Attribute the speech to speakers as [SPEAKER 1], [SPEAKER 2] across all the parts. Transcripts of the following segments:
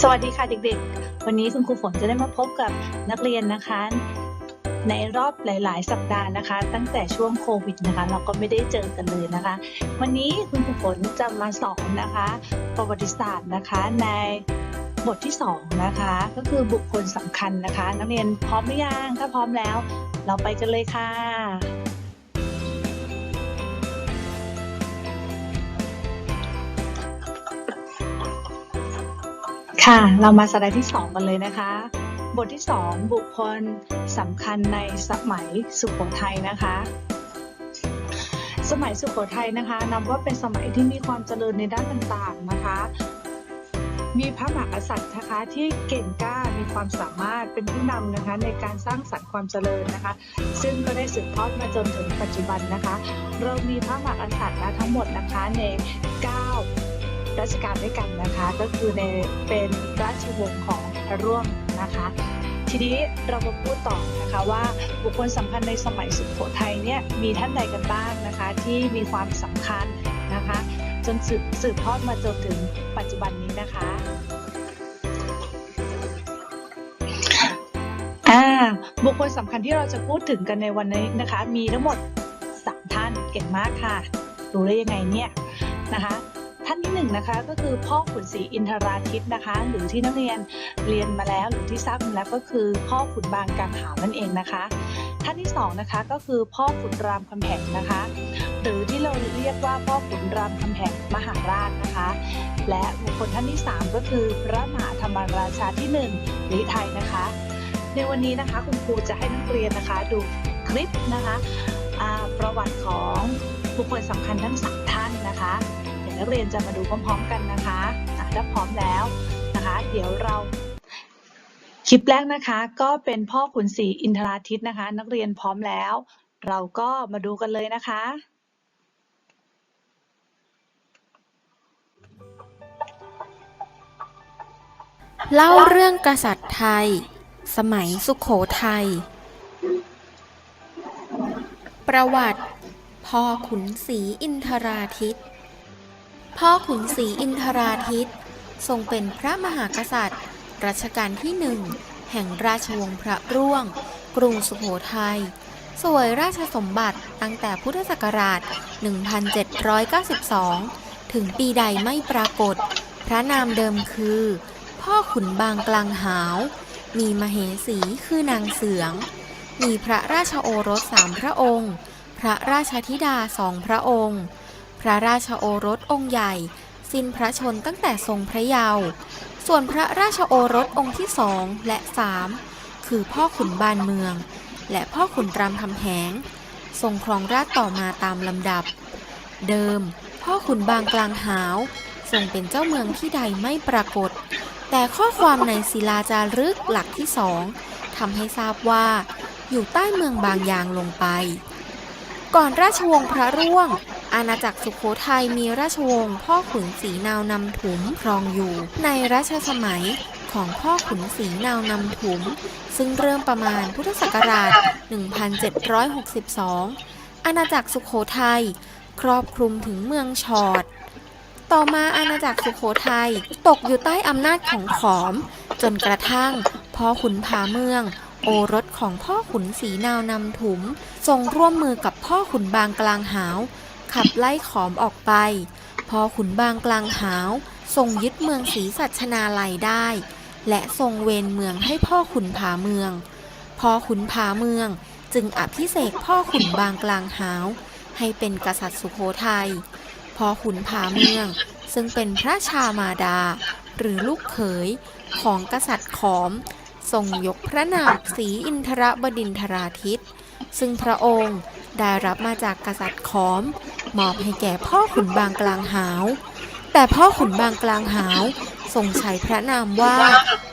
[SPEAKER 1] สวัสดีค่ะเด็กๆ วันนี้คุณครูฝนจะได้มาพบกับนักเรียนนะคะ ในรอบหลาย ๆ สัปดาห์นะคะ ตั้งแต่ช่วงโควิดนะคะ เราก็ไม่ได้เจอกันเลยนะคะ วันนี้คุณครูฝนจะมาสอนนะคะ ประวัติศาสตร์นะคะในบทที่ 2 นะคะ ก็คือบุคคลสำคัญนะคะ นักเรียนพร้อมหรือยังถ้าพร้อมแล้ว เราไปกันเลยค่ะ ค่ะ เรามาสไลด์ที่ 2 กันเลยนะคะ บทที่ 2 บุคคลสำคัญในสมัยสุโขทัยนะคะ สมัยสุโขทัยนะคะนับว่าเป็นสมัยที่มีความเจริญในด้านต่างๆนะคะ มีพระมหากษัตริย์นะคะที่เก่งกล้ามีความสามารถเป็นผู้นำนะคะในการสร้างสรรค์ความเจริญนะคะ ซึ่งก็ได้สืบทอดมาจนถึงปัจจุบันนะคะ เรามีพระมหากษัตริย์นะทั้งหมดนะคะใน 9 ราชการด้วยกันนะคะ ก็คือในเป็นราชวงศ์ของพระร่วงนะคะ ทีนี้เรามาพูดต่อนะคะว่าบุคคลสำคัญในสมัยสุโขทัยเนี่ยมีท่านใดกันบ้างนะคะ ที่มีความสำคัญนะคะ จนสืบสืบทอดมาจนถึงปัจจุบันนี้นะคะอ่าบุคคลสำคัญที่เราจะพูดถึงกันในวันนี้นะคะ มีทั้งหมดสามท่านเก่งมากค่ะ รู้ได้ยังไงเนี่ยนะคะ ท่านที่หนึ่งนะคะก็คือพ่อขุนศรีอินทราทิตนะคะ หรือที่นักเรียนเรียนมาแล้วหรือที่ทราบมาแล้วก็คือพ่อขุนบางกังหาวนั่นเองนะคะ ท่านที่สองนะคะก็คือพ่อขุนรามคำแหงนะคะ หรือที่เราเรียกว่าพ่อขุนรามคำแหงมหาราชนะคะ และบุคคลท่านที่สามก็คือพระมหาธรรมราชาที่หนึ่งลิไทยนะคะ ในวันนี้นะคะคุณครูจะให้นักเรียนนะคะดูคลิปนะคะประวัติของบุคคลสำคัญทั้งสามท่านนะคะ นักเรียนจะมาดูพร้อมๆกันนะคะถ้าพร้อมแล้วนะคะ เดี๋ยวเราคลิปแรกนะคะก็เป็นพ่อขุนศรีอินทราทิตนะคะ นักเรียนพร้อมแล้ว เราก็มาดูกันเลยนะคะ
[SPEAKER 2] เล่าเรื่องกษัตริย์ไทย สมัยสุขโขทัยประวัติพ่อขุนศรีอินทราทิต พ่อขุนศรีอินทราทิต ทรงเป็นพระมหากษัตริย์ รัชกาลที่หนึ่ง แห่งราชวงศ์พระร่วง กรุงสุโขทัยสวยราชสมบัติตั้งแต่พุทธศักราช 1792 ถึงปีใดไม่ปรากฏ พระนามเดิมคือ พ่อขุนบางกลางหาว มีมเหสีคือนางเสือง มีพระราชโอรสสามพระองค์ พระราชธิดาสองพระองค์ พระราชโอรสองค์ใหญ่ สิ้นพระชนตั้งแต่ทรงพระเยาว์ส่วนพระราชโอรสองค์ที่สองและสามคือพ่อขุนบานเมือง และพ่อขุนรามคำแหง ทรงครองราชต่อมาตามลำดับ เดิม พ่อขุนบางกลางหาว ทรงเป็นเจ้าเมืองที่ใดไม่ปรากฏ แต่ข้อความในศิลาจารึกหลักที่สองทำให้ทราบว่าอยู่ใต้เมืองบางยางลงไป ก่อนราชวงศ์พระร่วง อาณาจักรสุโขทัยมีราชวงศ์พ่อขุนศรีนาวนำถุมครองอยู่ ในรัชสมัยของพ่อขุนศรีนาวนำถุม ซึ่งเริ่มประมาณพุทธศักราช 1762 อาณาจักรสุโขทัยครอบคลุมถึงเมืองชอด ต่อมาอาณาจักรสุโขทัยตกอยู่ใต้อำนาจของขอม จนกระทั่งพ่อขุนผาเมือง โอรสของพ่อขุนศรีนาวนำถุมทรงร่วมมือกับพ่อขุนบางกลางหาว ขับไล่ขอมออกไป พอขุนบางกลางหาวทรงยึดเมืองศรีสัชนาลัยได้ และทรงเวนเมืองให้พ่อขุนผาเมือง พอขุนผาเมืองจึงอภิเษกพ่อขุนบางกลางหาวให้เป็นกษัตริย์สุโขทัย พอขุนผาเมือง ซึ่งเป็นพระชามาดา หรือลูกเขยของกษัตริย์ขอม ทรงยกพระนามศรีอินทรบดินทราทิตซึ่งพระองค์ ได้รับมาจากกษัตริย์ขอม มอบให้แก่พ่อขุนบางกลางหาว แต่พ่อขุนบางกลางหาวทรงใช้พระนามว่า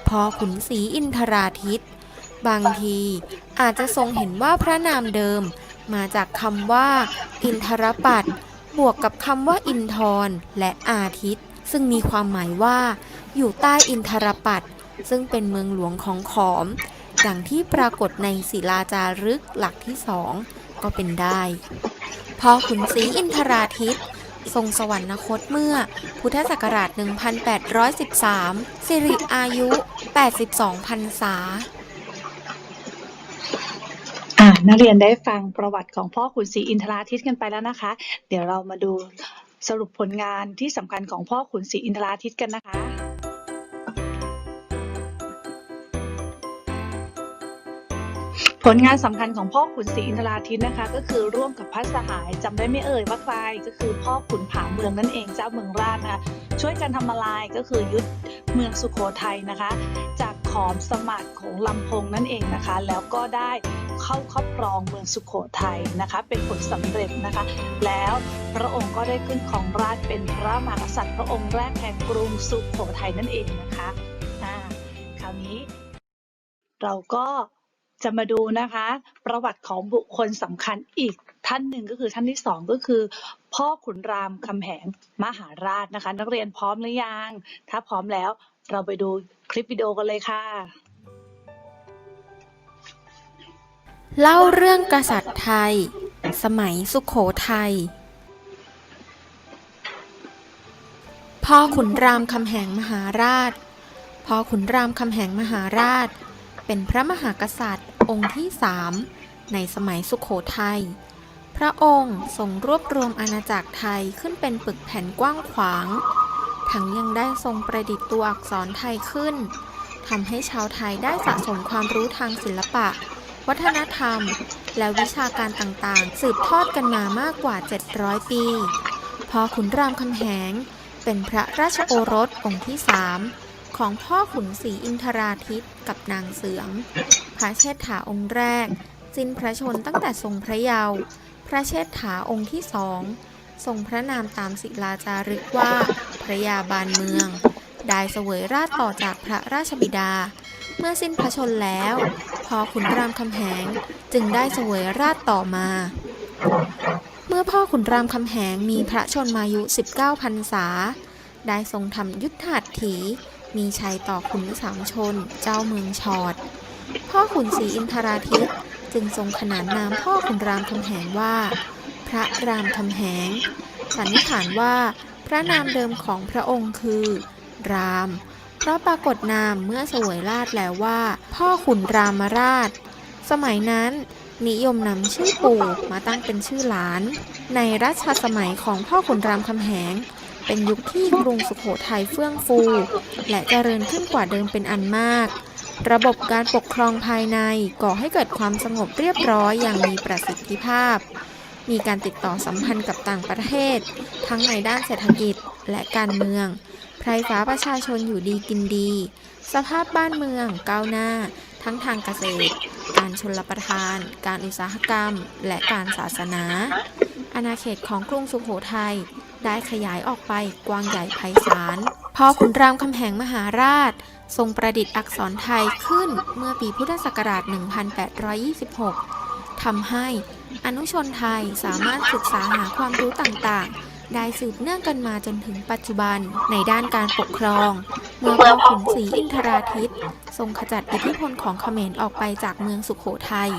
[SPEAKER 2] พ่อขุนศรีอินทราทิต บางทีอาจจะทรงเห็นว่าพระนามเดิม มาจากคำว่า อินทรปัตบวกกับคำว่า อินทรและอาทิตย์ ซึ่งมีความหมายว่า อยู่ใต้อินทรปัตซึ่งเป็นเมืองหลวงของขอม ดังที่ปรากฏในศิลาจารึกหลักที่สอง ก็เป็นได้พอขุนศรีอินทราทิตทรงสวรรคตเมื่อ พุทธศักราช 1813 สิริอายุ 82พรรษา
[SPEAKER 1] อานักเรียนได้ฟังประวัติของพ่อขุนศรีอินทราทิตย์กันไปแล้วนะคะ เดี๋ยวเรามาดูสรุปผลงานที่สำคัญของพ่อขุนศรีอินทราทิตย์กันนะคะ ผลงานสำคัญของพ่อขุนศรีอินทราทิตนะคะ ก็คือร่วมกับพระสหายจำได้ไม่เอ่ยว่าใครก็คือพ่อขุนผาเมืองนั่นเองเจ้าเมืองราชนะคะช่วยกันทำอะไรก็คือยึดเมืองสุโขทัยนะคะ จากขอมสมัครของลำพงนั่นเองนะคะ แล้วก็ได้เข้าครอบครองเมืองสุโขทัยนะคะ เป็นผลสำเร็จนะคะ แล้วพระองค์ก็ได้ขึ้นของราชเป็นพระมหากษัตริย์พระองค์แรกแห่งกรุงสุโขทัยนั่นเองนะคะอ่าคราวนี้ เราก็ จะมาดูนะคะ ประวัติของบุคคลสำคัญอีกท่านหนึ่งก็คือท่านที่สองก็คือ พ่อขุนรามคำแหงมหาราชนะคะ นักเรียนพร้อมหรือยัง ถ้าพร้อมแล้วเราไปดูคลิปวิดีโอกันเลยค่ะ
[SPEAKER 2] เล่าเรื่องกษัตริย์ไทย สมัยสุขโขทัยพ่อขุนรามคำแหงมหาราชพ่อขุนรามคำแหงมหาราช เป็นพระมหากษัตริย์ องค์ที่สามในสมัยสุขโขทัย พระองค์ทรงรวบรวมอาณาจักรไทยขึ้นเป็นปึกแผ่นกว้างขวาง ทั้งยังได้ทรงประดิษฐ์ตัวอักษรไทยขึ้นทำให้ชาวไทยได้สะสมความรู้ทางศิลปะ วัฒนธรรม และวิชาการต่างๆ สืบทอดกันมามากกว่า 700 ปี พอขุนรามคำแหง เป็นพระราชโอรสองค์ที่สามของพ่อขุนศรีอินทราทิตกับนางเสือง ระเชษฐาองค์แรก สิ้นพระชนตั้งแต่ทรงพระเยาว์พระเชษฐาองค์ที่สองทรงพระนามตามศิลาจารึกว่าพระยาบาลเมือง ได้เสวยราชต่อจากพระราชบิดา เมื่อสิ้นพระชนแล้ว พอขุนรามคำแหงจึงได้เสวยราชต่อมา เมื่อพ่อขุนรามคำแหงมีพระชนมายุ 19พรรษา ได้ทรงทำยุทธหัตถี มีชัยต่อขุนสามชน เจ้าเมืองชอด พ่อขุนศรีอินทราทิตย์จึงทรงขนานนามพ่อขุนรามคำแหงว่า พระรามคำแหง สันนิษฐานว่าพระนามเดิมของพระองค์คือ ราม เพราะปรากฏนามเมื่อสวยราชแล้วว่า พ่อขุนรามราช สมัยนั้นนิยมนำชื่อปู่มาตั้งเป็นชื่อหลาน ในรัชสมัยของพ่อขุนรามคำแหง เป็นยุคที่กรุงสุโขทัยเฟื่องฟู และเจริญขึ้นกว่าเดิมเป็นอันมาก ระบบการปกครองภายในก่อให้เกิดความสงบเรียบร้อยอย่างมีประสิทธิภาพ มีการติดต่อสัมพันธ์กับต่างประเทศ ทั้งในด้านเศรษฐกิจและการเมือง ไพรฟ้าประชาชนอยู่ดีกินดี สภาพบ้านเมืองก้าวหน้า ทั้งทางเกษตร การชนรประทาน การอุตสาหกรรม และการศาสนา อาณาเขตของกรุงสุโขทัย ได้ขยายออกไปกว้างใหญ่ไพศาลพอขุนรามคำแหงมหาราช ทรงประดิษฐ์อักษรไทยขึ้นเมื่อปีพุทธศักราช 1826 ทำให้อนุชนไทยสามารถศึกษาหาความรู้ต่างๆ ได้สืบเนื่องกันมาจนถึงปัจจุบันในด้านการปกครอง เมื่อพ่อขุนศรีอินทราทิตย์ทรงขจัดอิทธิพลของเขมรออกไปจากเมืองสุขโขทัย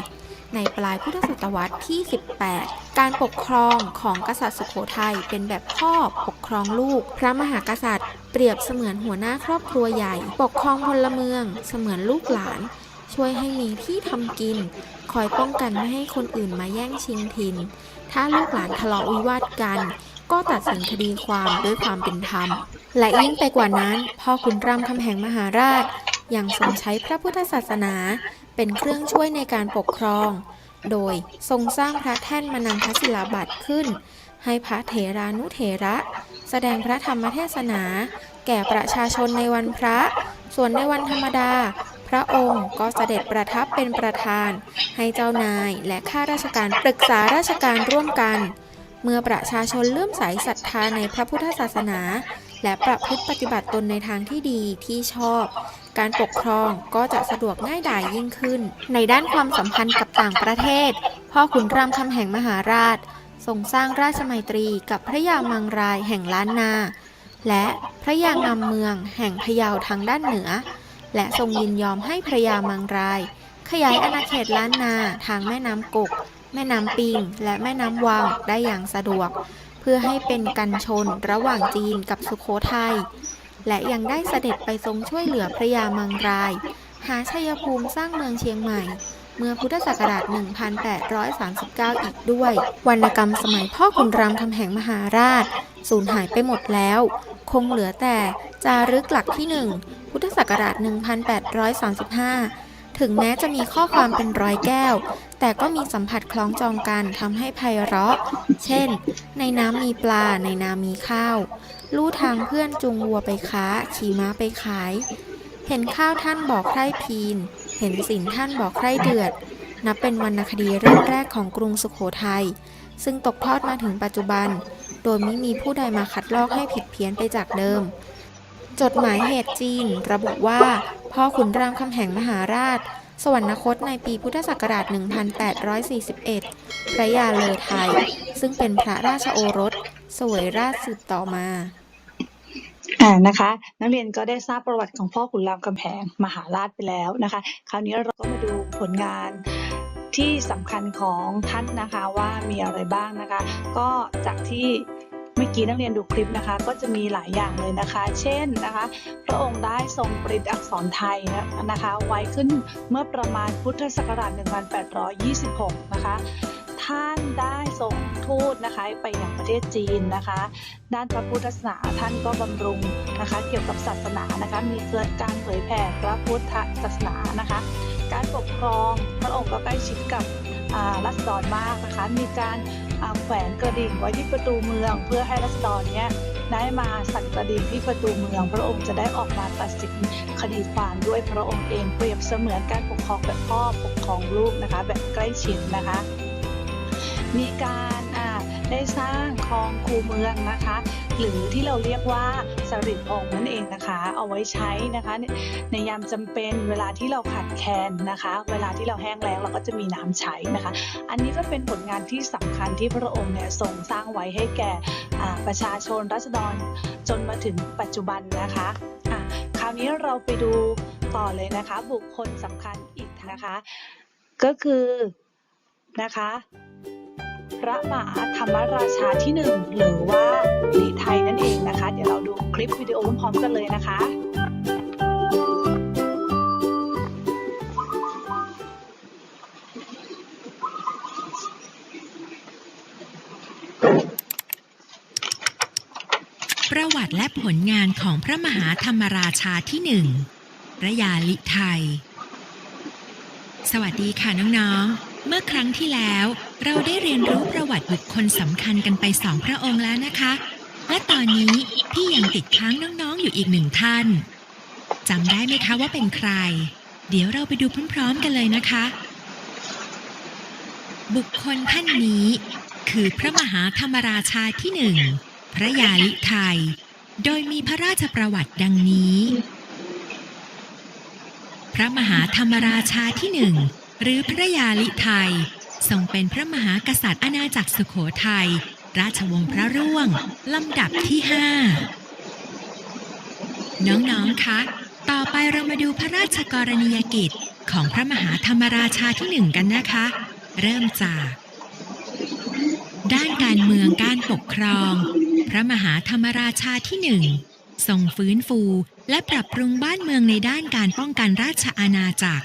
[SPEAKER 2] ในปลายพุทธศตวรรษที่ 18 การปกครองของกษัตริย์สุโขทัยเป็นแบบพ่อปกครองลูก พระมหากษัตริย์ เปรียบเสมือนหัวหน้าครอบครัวใหญ่ ปกครองพลเมือง เสมือนลูกหลาน ช่วยให้มีที่ทำกิน คอยป้องกันไม่ให้คนอื่นมาแย่งชิงถิ่น ถ้าลูกหลานทะเลาะวิวาทกัน ก็ตัดสินคดีความด้วยความเป็นธรรม และยิ่งไปกว่านั้น พ่อขุนรามคำแหงมหาราชยังทรงใช้พระพุทธศาสนา เป็นเครื่องช่วยในการปกครอง โดยทรงสร้างพระแท่นมนังคศิลาบัตรขึ้น ให้พระเถรานุเถระ แสดงพระธรรมเทศนา แก่ประชาชนในวันพระ ส่วนในวันธรรมดา พระองค์ก็เสด็จประทับเป็นประธาน ให้เจ้านายและข้าราชการปรึกษาราชการร่วมกัน เมื่อประชาชนเลื่อมใสศรัทธาในพระพุทธศาสนาและประพฤติปฏิบัติตนในทางที่ดีที่ชอบ การปกครองก็จะสะดวกง่ายดายยิ่งขึ้น ในด้านความสัมพันธ์กับต่างประเทศ พ่อขุนรามคำแหงมหาราช ทรงสร้างราชมัยตรีกับพระยามังรายแห่งล้านนา และพระยางามเมืองแห่งพะเยาทางด้านเหนือ และทรงยินยอมให้พระยามังราย ขยายอาณาเขตล้านนาทางแม่น้ำกก แม่น้ำปิง และแม่น้ำวังได้อย่างสะดวก เพื่อให้เป็นกันชนระหว่างจีนกับสุโขทัย และยังได้เสด็จไปทรงช่วยเหลือพระยามังราย หาชัยภูมิสร้างเมืองเชียงใหม่ เมื่อพุทธศักราช 1839 อีกด้วย วรรณกรรมสมัยพ่อขุนรามคำแหงมหาราช สูญหายไปหมดแล้ว คงเหลือแต่จารึกหลักที่ 1 พุทธศักราช 1835 ถึงแม้จะมีข้อความเป็นร้อยแก้ว แต่ก็มีสัมผัสคล้องจองกันทำให้ไพเราะ เช่น ในน้ำมีปลา ในนามีข้าว ลู่ทางเพื่อนจูงวัวไปค้า ขี่ม้าไปขาย เห็นข้าวท่านบอกใคร่พีน เห็นสินท่านบอกใคร่เดือด นับเป็นวรรณคดีเรื่องแรกของกรุงสุขโขทัย ซึ่งตกทอดมาถึงปัจจุบัน โดยไม่มีผู้ใดมาคัดลอกให้ผิดเพี้ยนไปจากเดิม จดหมายเหตุจีน ระบุว่า พ่อขุนรามคำแหงมหาราช สวรรคตในปีพุทธศักราช 1841 พระยาเลอไทย ซึ่งเป็นพระราชโอรส สวยราชสืบต่อมา
[SPEAKER 1] อ่านะคะ นักเรียนก็ได้ทราบประวัติของพ่อขุนรามคำแหงมหาราชไปแล้วนะคะ คราวนี้เราก็มาดูผลงานที่สำคัญของท่านนะคะว่ามีอะไรบ้างนะคะ ก็จากที่ กี้นักเรียนดูคลิปนะคะ ก็จะมีหลายอย่างเลยนะคะ เช่นนะคะพระองค์ได้ทรงปริดอักษรไทยนะคะ ไว้ขึ้นเมื่อประมาณพุทธศักราช 1826 นะคะท่านได้ส่งทูตนะคะไปยังประเทศจีนนะคะ ด้านพระพุทธศาสนาท่านก็บำรุงนะคะ เกี่ยวกับศาสนานะคะ มีเกิดการเผยแผ่พระพุทธศาสนานะคะ การปกครองพระองค์ก็ใกล้ชิดกับอ่ารัษฎรมากนะคะ มีการ แขวนกระดิ่งไว้ที่ประตูเมือง เพื่อให้รัษฎรเนี้ยได้มาสั่นกระดิ่งที่ประตูเมือง พระองค์จะได้ออกมาตัดสินคดีความด้วยพระองค์เองเปรียบเสมือนการปกครองแบบพ่อปกครองลูกนะคะ แบบใกล้ชิดนะคะ มีการอ่าได้สร้างคลองคูเมืองนะคะ หรือที่เราเรียกว่าสริดองนั่นเองนะคะ เอาไว้ใช้นะคะ ในยามจำเป็นเวลาที่เราขาดแคลนนะคะ เวลาที่เราแห้งแล้งเราก็จะมีน้ำใช้นะคะ อันนี้ก็เป็นผลงานที่สำคัญที่พระองค์เนี่ยทรงสร้างไว้ให้แก่ประชาชนรัษฎรจนมาถึงปัจจุบันนะคะอะคราวนี้เราไปดูต่อเลยนะคะ บุคคลสำคัญอีกนะคะ ก็คือนะคะ พระมหาธรรมราชาที่หนึ่งหรือว่าลีไทยนั่นเองนะคะ เดี๋ยวเราดูคลิปวิดีโอพร้อมๆกันเลยนะคะ
[SPEAKER 3] ประวัติและผลงานของพระมหาธรรมราชาที่หนึ่งพระยาลิไทย สวัสดีค่ะน้องๆ เมื่อครั้งที่แล้ว เราได้เรียนรู้ประวัติบุคคลสำคัญกันไปสองพระองค์แล้วนะคะ และตอนนี้พี่ยังติดค้างน้องๆอยู่อีกหนึ่งท่านจำได้ไหมคะว่าเป็นใคร เดี๋ยวเราไปดูพร้อมๆกันเลยนะคะ บุคคลท่านนี้ คือพระมหาธรรมราชาที่หนึ่งพระยาลิไทย โดยมีพระราชประวัติดังนี้ พระมหาธรรมราชาที่หนึ่งหรือพระยาลิไทย ทรงเป็นพระมหากษัตริย์อาณาจักรสุโขทัย ราชวงศ์พระร่วง ลำดับที่ห้าน้องๆ คะ ต่อไปเรามาดูพระราชกรณียกิจของพระมหาธรรมราชาที่หนึ่งกันนะคะ เริ่มจาก ด้านการเมืองการปกครอง พระมหาธรรมราชาที่หนึ่งทรงฟื้นฟูและปรับปรุงบ้านเมืองในด้านการป้องกันราชอาณาจักร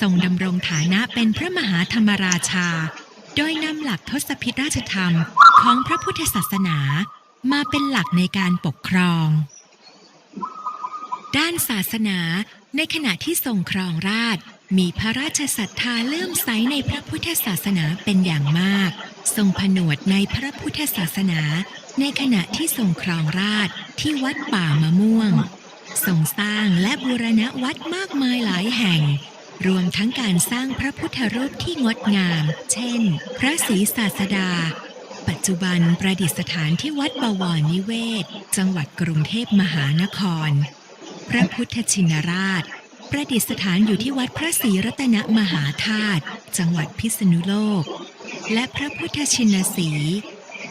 [SPEAKER 3] ทรงดำรงฐานะเป็นพระมหาธรรมราชา โดยนำหลักทศพิธราชธรรมของพระพุทธศาสนามาเป็นหลักในการปกครอง ด้านศาสนาในขณะที่ทรงครองราชมีพระราชศรัทธาเลื่อมใสในพระพุทธศาสนาเป็นอย่างมาก ทรงผนวดในพระพุทธศาสนา ในขณะที่ทรงครองราชที่วัดป่ามะม่วง ทรงสร้างและบูรณะวัดมากมายหลายแห่ง รวมทั้งการสร้างพระพุทธรูปที่งดงาม เช่น พระศรีศาสดา ปัจจุบันประดิษฐานที่วัดบวรนิเวศ จังหวัดกรุงเทพมหานคร พระพุทธชินราช ประดิษฐานอยู่ที่วัดพระศรีรัตนมหาธาตุ จังหวัดพิษณุโลก และพระพุทธชินสี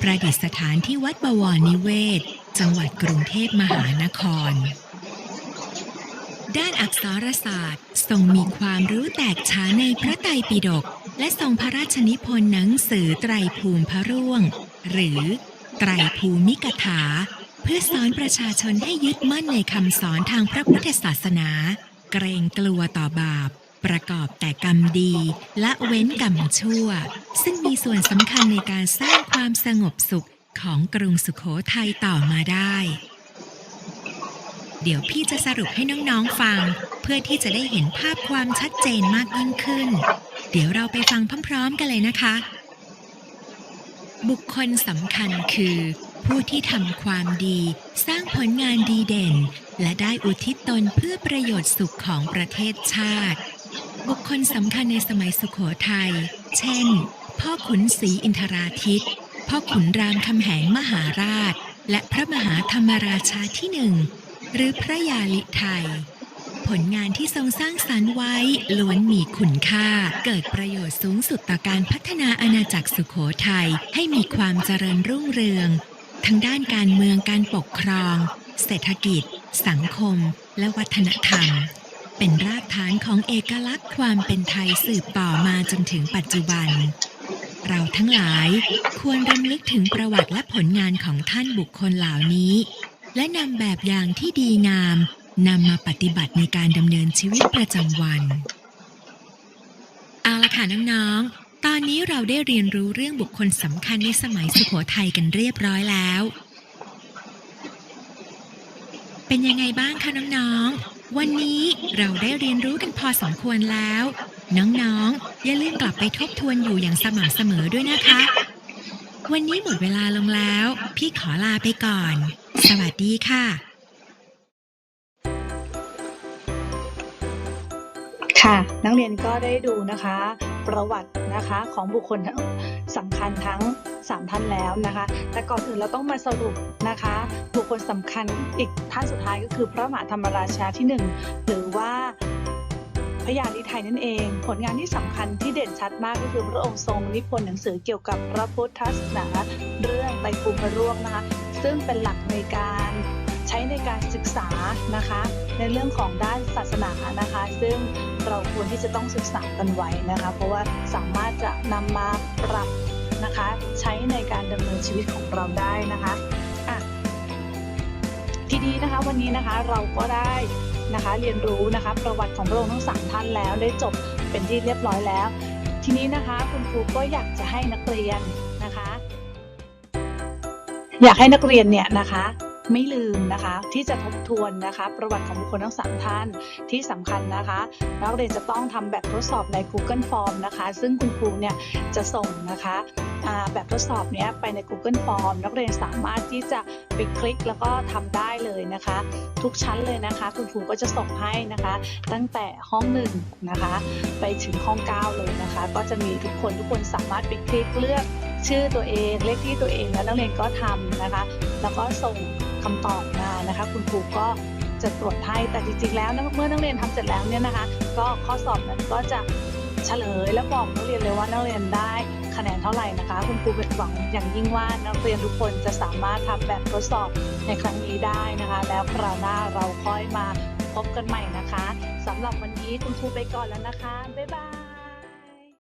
[SPEAKER 3] ประดิษฐานที่วัดบวรนิเวศ จังหวัดกรุงเทพมหานคร ด้านอักษรศาสตร์ ทรงมีความรู้แตกฉานในพระไตรปิฎกและทรงพระราชนิพนธ์หนังสือไตรภูมิพระร่วง หรือไตรภูมิกถา เพื่อสอนประชาชนให้ยึดมั่นในคำสอนทางพระพุทธศาสนา เกรงกลัวต่อบาป ประกอบแต่กรรมดีและเว้นกรรมชั่ว ซึ่งมีส่วนสำคัญในการสร้างความสงบสุขของกรุงสุขโขทัยต่อมาได้ เดี๋ยวพี่จะสรุปให้น้องๆฟัง เพื่อที่จะได้เห็นภาพความชัดเจนมากยิ่งขึ้น เดี๋ยวเราไปฟังพร้อมๆกันเลยนะคะ บุคคลสำคัญคือ ผู้ที่ทำความดี สร้างผลงานดีเด่น และได้อุทิศตนเพื่อประโยชน์สุขของประเทศชาติ บุคคลสำคัญในสมัยสุขโขทัย เช่น พ่อขุนศรีอินทราทิต พ่อขุนรามคำแหงมหาราช และพระมหาธรรมราชาที่หนึ่ง หรือพระยาลิไทย ผลงานที่ทรงสร้างสรรค์ไว้ล้วนมีคุณค่า เกิดประโยชน์สูงสุดต่อการพัฒนาอาณาจักรสุขโขทัยให้มีความเจริญรุ่งเรือง ทั้งด้านการเมืองการปกครอง เศรษฐกิจ สังคม และวัฒนธรรม เป็นรากฐานของเอกลักษณ์ความเป็นไทยสืบต่อมาจนถึงปัจจุบันเราทั้งหลายควรรำลึกถึงประวัติและผลงานของท่านบุคคลเหล่านี้ และนำแบบอย่างที่ดีงามนำมาปฏิบัติในการดำเนินชีวิตประจำวัน เอาละค่ะน้องๆ ตอนนี้เราได้เรียนรู้เรื่องบุคคลสำคัญในสมัยสุโขทัยกันเรียบร้อยแล้ว เป็นยังไงบ้างคะน้องๆ วันนี้เราได้เรียนรู้กันพอสมควรแล้ว น้องๆ อย่าลืมกลับไปทบทวนอยู่อย่างสม่ำเสมอด้วยนะคะ วันนี้หมดเวลาลงแล้ว พี่ขอลาไปก่อน สวัสดีค่ะ
[SPEAKER 1] ค่ะ นักเรียนก็ได้ดูนะคะ ประวัตินะคะของบุคคลสำคัญทั้ง 3 ท่านแล้วนะคะ แต่ก่อนอื่นเราต้องมาสรุปนะคะ บุคคลสำคัญอีกท่านสุดท้ายก็คือพระมหาธรรมราชาที่ 1 หรือว่าพระยาลิไทยนั่นเอง ผลงานที่สำคัญที่เด่นชัดมากก็คือพระองค์ทรงนิพนธ์หนังสือเกี่ยวกับพระพุทธศาสนาเรื่องไตรภูมิร่วงนะคะ ซึ่งเป็นหลักในการใช้ในการศึกษานะคะ ในเรื่องของด้านศาสนานะคะ ซึ่งเราควรที่จะต้องศึกษากันไว้นะคะ เพราะว่าสามารถจะนำมาปรับนะคะใช้ในการดำเนินชีวิตของเราได้นะคะอะทีนี้นะคะวันนี้นะคะเราก็ได้นะคะเรียนรู้นะคะประวัติของพระองค์ทั้งสามท่านแล้วได้จบเป็นที่เรียบร้อยแล้ว ทีนี้นะคะคุณครูก็อยากจะให้นักเรียน อยากให้นักเรียนเนี่ยนะคะไม่ลืมนะคะที่จะทบทวนนะคะประวัติของบุคคลทั้งสามท่านที่สำคัญนะคะนักเรียนจะต้องทำแบบทดสอบใน Google Form นะคะ ซึ่งคุณครูเนี่ยจะส่งนะคะแบบทดสอบเนี้ยไปใน Google Form นักเรียนสามารถที่จะไปคลิกแล้วก็ทำได้เลยนะคะ ทุกชั้นเลยนะคะ คุณครูก็จะส่งให้นะคะ ตั้งแต่ห้องหนึ่งนะคะ ไปถึงห้อง 9 เลยนะคะ ก็จะมีทุกคนทุกคนสามารถไปคลิกเลือก ชื่อตัวเองเลขที่ตัวเองแล้วนักเรียนก็ทำนะคะ แล้วก็ส่งคำตอบมานะคะ คุณครูก็จะตรวจให้แต่จริงๆแล้วเมื่อนักเรียนทำเสร็จแล้วเนี่ยนะคะ ก็ข้อสอบนั้นก็จะเฉลยและบอกนักเรียนเลยว่านักเรียนได้คะแนนเท่าไหร่นะคะ คุณครูเป็นหวังอย่างยิ่งว่านักเรียนทุกคนจะสามารถทำแบบทดสอบในครั้งนี้ได้นะคะ แล้วคราวหน้าเราค่อยมาพบกันใหม่นะคะสำหรับวันนี้คุณครูไปก่อนแล้วนะคะ บ๊ายบาย